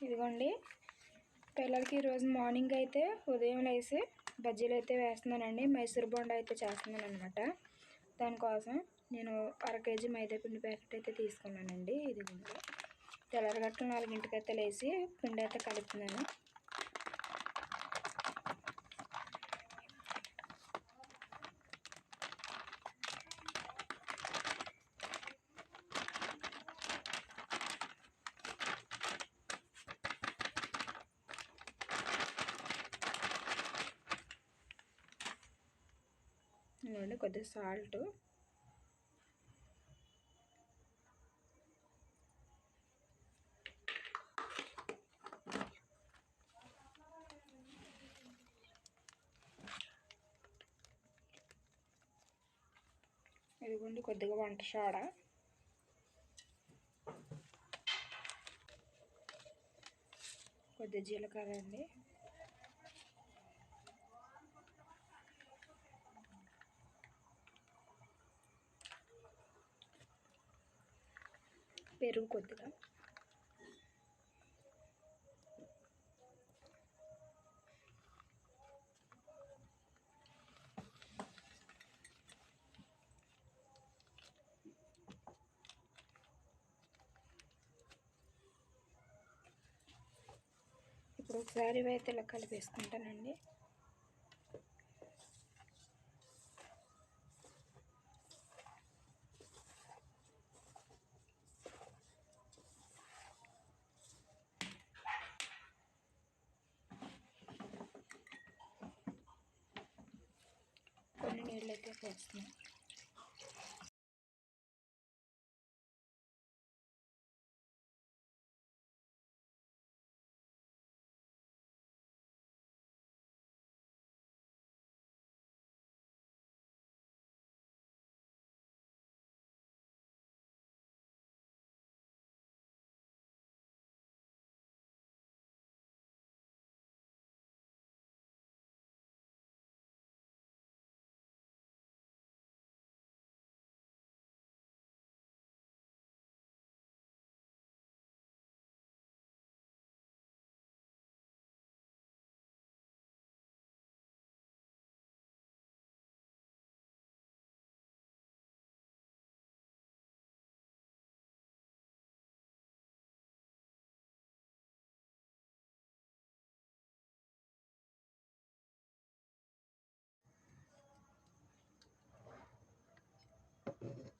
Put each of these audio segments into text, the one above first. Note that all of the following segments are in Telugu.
ఇదిగోండి. పిల్లలకి ఈరోజు మార్నింగ్ అయితే ఉదయం లేసి బజ్జీలు అయితే వేస్తున్నానండి. మైసూర్ బొండ అయితే చేస్తున్నాను అనమాట దానికోసం నేను అర కేజీ మైదా పిండి ప్యాకెట్ అయితే తీసుకున్నానండి. ఇదిగోండి. తెల్లరగట్ల నాలుగింటికి అయితే లేచి పిండి అయితే కలుపుతున్నాను ఇదిగోండి కొద్దిగా సాల్ట్ ఇదిగోండి కొద్దిగా వంట సోడా కొద్దిగా జీలకర్ర అండి. పెరుగు కొద్దిగా. ఇప్పుడు ఒకసారి అయితే ఇలా కలిపేసుకుంటానండి.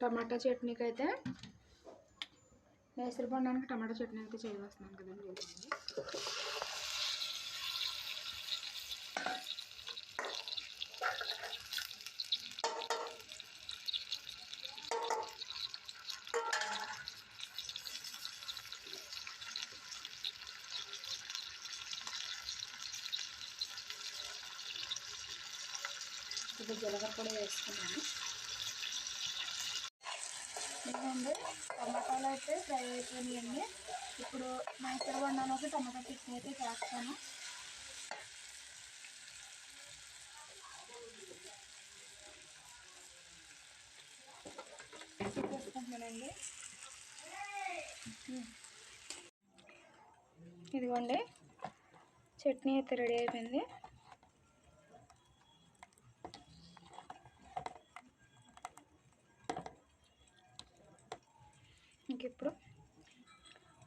టమాటా చట్నీకి అయితే మేసరి బొండానికి టమాటా చట్నీ అయితే చేయవస్తున్నాను కదండి ఇదిగోండి. జీలకర్ర కూడా వేసుకున్నాను ఇదిగోండి టమాటాలు అయితే ఫ్రై అయిపోయినాయండి. ఇప్పుడు మైసూర్ వండలోకి టమాటా చట్నీ అయితే చేస్తాను. వేసుకుంటున్నానండి. ఇదిగోండి. చట్నీ అయితే రెడీ అయిపోయింది. ఇప్పుడు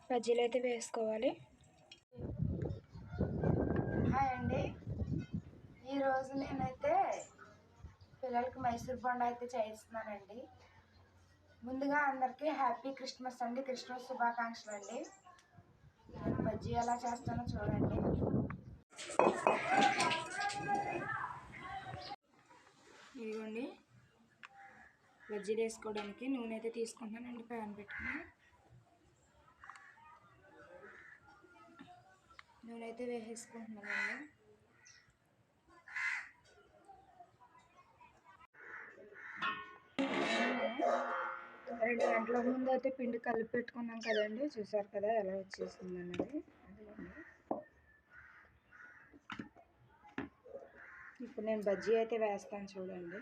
బజ్జీలు అయితే వేసుకోవాలి. హాయ్ అండి. ఈరోజు నేనైతే పిల్లలకి మైసూర్ బొండ అయితే చేయిస్తున్నానండి. ముందుగా అందరికీ హ్యాపీ క్రిస్మస్ అండి. క్రిస్మస్ శుభాకాంక్షలు అండి. నేను బజ్జీ ఎలా చేస్తానో చూడండి. ఇదిగోండి. బజ్జీలు వేసుకోవడానికి నూనె అయితే తీసుకుంటానండి ప్యాన్ పెట్టుకుని. నూనె అయితే వేసేసుకుంటున్నానండి రెండు గంటల ముందు అయితే పిండి కలిపి పెట్టుకున్నాం కదండి. చూసారు కదా ఎలా వచ్చేసింది అన్నది. ఇప్పుడు నేను బజ్జీ అయితే వేస్తాను చూడండి.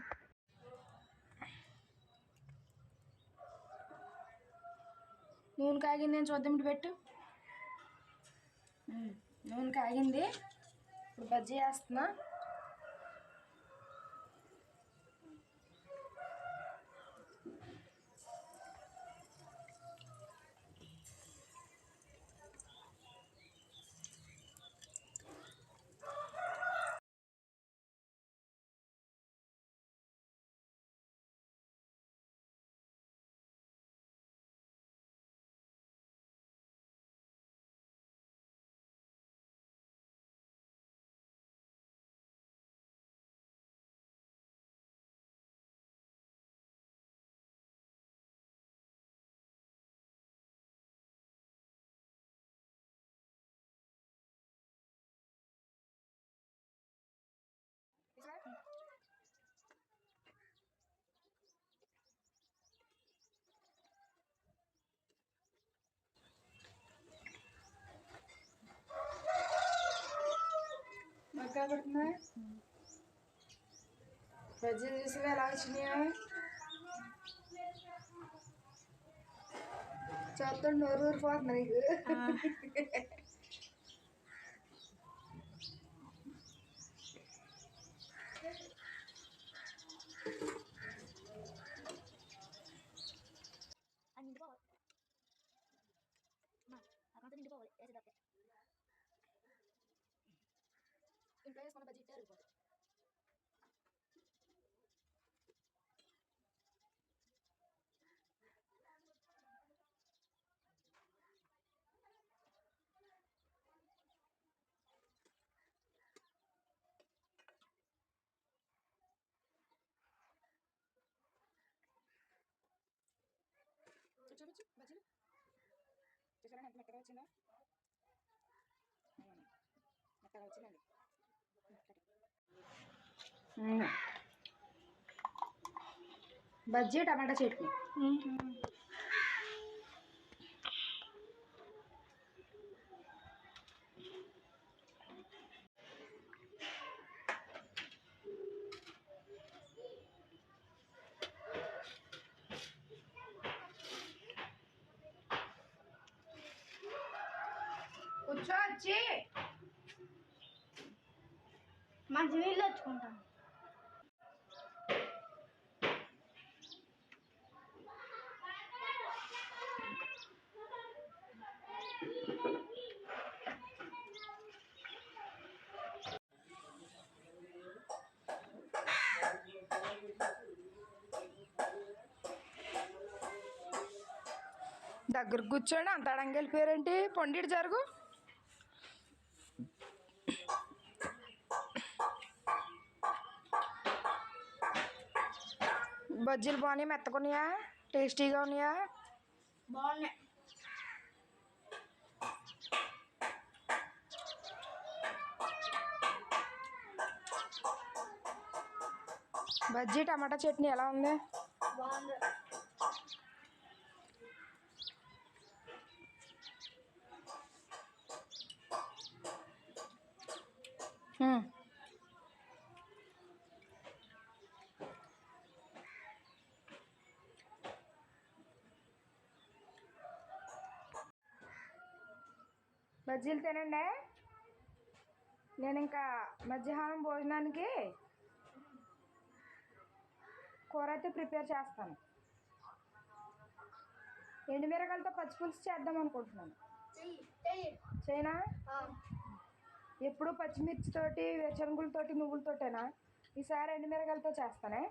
నూనె కాగింది నేను చూద్దాం ఇటు పెట్టు. నూనె కాగింది. ఇప్పుడు బజ్జీ వేస్తున్నా कितना है वज़न जिसमें लास्ट नहीं। आए चौथा नोरूर फॉर नहीं చూపించు బజ్జీలు. చూసారా ఎంత మెత్తగా వచ్చిందా. మెత్తగా వచ్చిందండి. బజ్జీ టమాటా చట్నీ మంచి నీళ్ళు తెచ్చుకుంటాం దగ్గర కూర్చోండి అంత అడంగి వెళ్ళిపోయారేంటి పొండిటి జరుగు. బజ్జీలు బాగున్నాయి మెత్తకున్నాయా టేస్టీగా ఉన్నాయా బాగున్నాయి బజ్జీ టమాటా చట్నీ ఎలా ఉంది బాగుంది బజ్జీలు తినండి. నేను ఇంకా మధ్యాహ్నం భోజనానికి కూర అయితే ప్రిపేర్ చేస్తాను. ఎండుమిరకాయలతో పచ్చిపులుసు చేద్దాం అనుకుంటున్నాను. చైనా ఎప్పుడు పచ్చిమిర్చితోటి వేరుశనగులతోటి నువ్వులతోటేనా? ఈసారి ఎండుమిరకాయలతో చేస్తానే.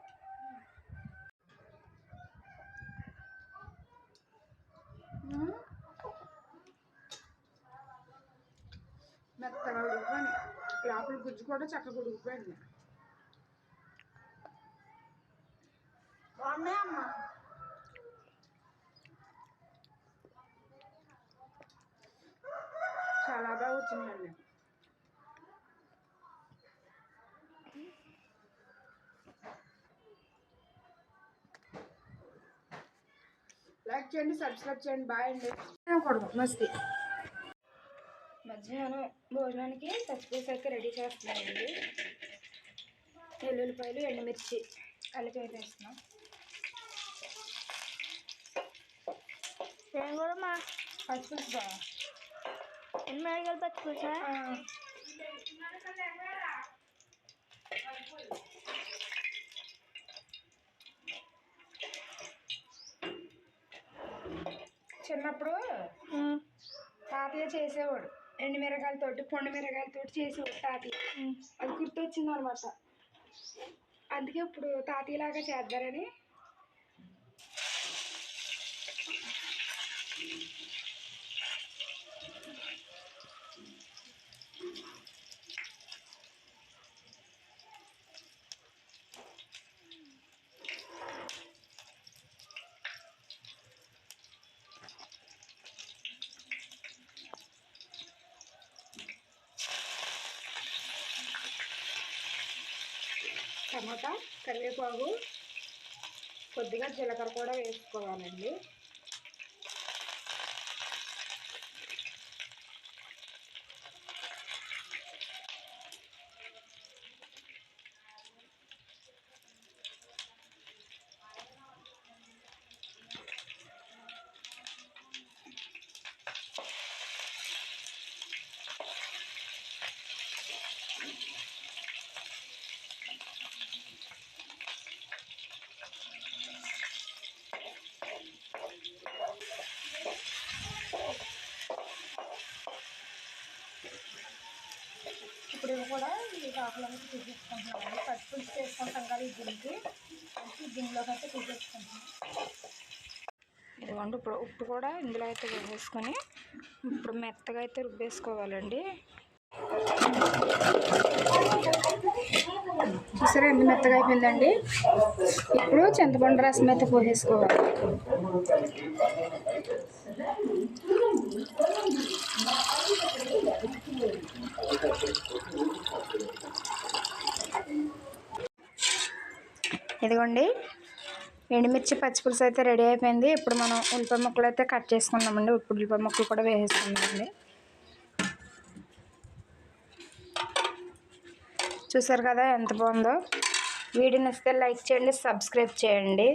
మెత్తగా ఉడికిపోయింది లోపల గుజ్జు కూడా చక్కగా ఉడికిపోయింది. బాగున్నాయి చాలా బాగా వచ్చినాయండి. లైక్ చేయండి సబ్స్క్రైబ్ చేయండి బాయ్ అండి. కూడదు మస్తీ. మధ్యాహ్నం భోజనానికి పచ్చిపులుసు అయితే రెడీ చేస్తున్నానండి. వెల్లుల్లిపాయలు ఎండుమిర్చి కలిపి వేసేస్తున్నాం. ఏం కూడా మా పచ్చిపులుసు బాగా ఎనిమిది పచ్చిపులుసా చిన్నప్పుడు తాతయ్య చేసేవాడు. ఎండు మిరగాయలతోటి పొండు మిరగాయలతోటి చేసేవాడు తాతయ్య అది గుర్తొచ్చింది అనమాట అందుకే ఇప్పుడు తాతయ్యలాగా చేద్దారని టమాటా కరివేపాకు కొద్దిగా జీలకర్ర కూడా వేసుకోవాలండి ఇప్పుడు ఇవి కూడా ఈ కాకులకి తీసేసుకుంటున్నామండి పచ్చిపులుసు చేసుకుంటాం కదా ఈ గిన్నెకి అయితే గిన్నెలోకి అయితే తీసేసుకుంటున్నాం ఇదిగోండి ఇప్పుడు ఉప్పు కూడా ఇందులో అయితే వేసేసుకొని ఇప్పుడు మెత్తగా అయితే రుబ్బేసుకోవాలండి. చూసారా ఎంత మెత్తగా అయిపోయిందండి? ఇప్పుడు చింతపండు రసం అయితే పోసేసుకోవాలి. ఇదిగోండి. ఎండుమిర్చి పచ్చిపులుసు అయితే రెడీ అయిపోయింది. ఇప్పుడు మనం ఉల్లిపాయ ముక్కలు అయితే కట్ చేసుకున్నామండి ఇప్పుడు ఉల్లిపాయ ముక్కలు కూడా వేసేసుకున్నామండి చూసారు కదా ఎంత బాగుందో? వీడియోని ఇస్తే లైక్ చేయండి సబ్స్క్రైబ్ చేయండి.